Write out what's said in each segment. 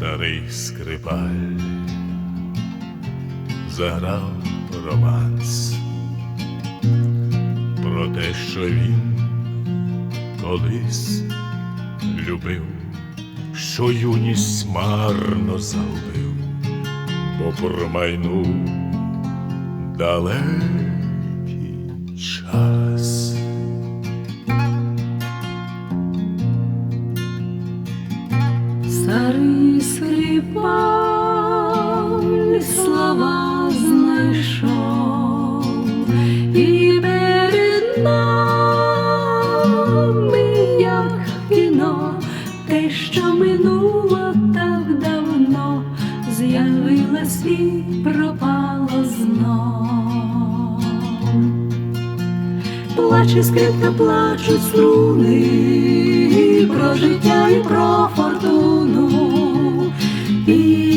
старий скрипаль. Заграв романс про те, що він колись любив, що юність марно загубив, бо промайнув далекий знайшов і перед нами, як кіно, те, що минуло так давно, з'явилось і пропало знов. Плаче скрипка, плачуть струни про життя і про фортуну, і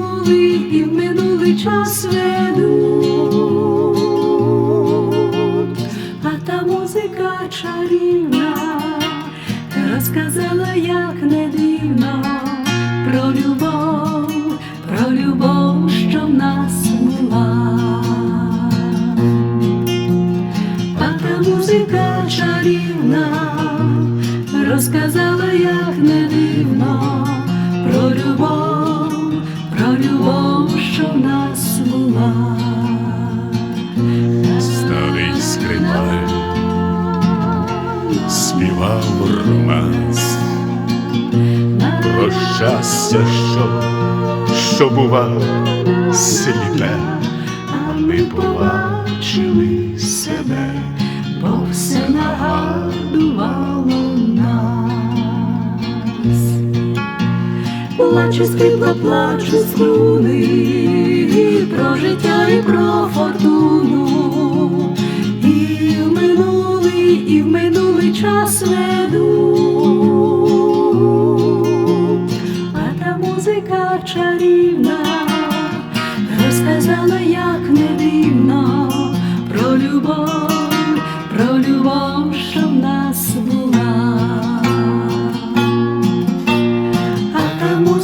минулий, і в минулий час ведуть, а та музика чарівна розказала, як не дивно про любов, про любов, що в нас була. А та музика чарівна розказала, як не дивно про любов, любов, що в нас була. Старий скрипаль співав романс про щастя, що, що бува сліпе, а ми побачили себе, бо все нагадувало Плаче скрипка, плаче струни. Про життя і про фортуну, і в минулий, і в минулий час ведуть,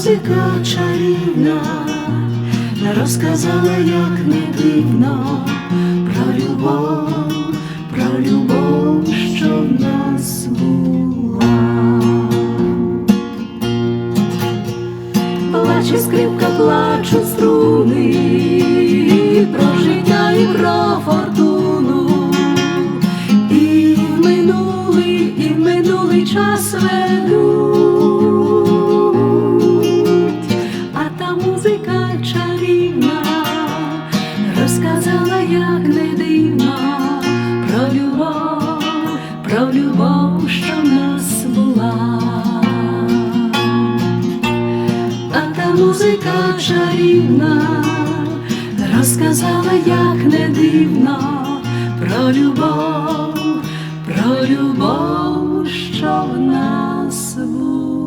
та музика чарівна. Розказала, як не дивно про любов, про любов, що в нас була. Плаче скрипка, плачуть струни про життя і про фортуну, і в минулий, і в минулий час ведуть, любов, що в нас була. А та музика чарівна розказала, як не дивно про любов, про любов, що в нас була.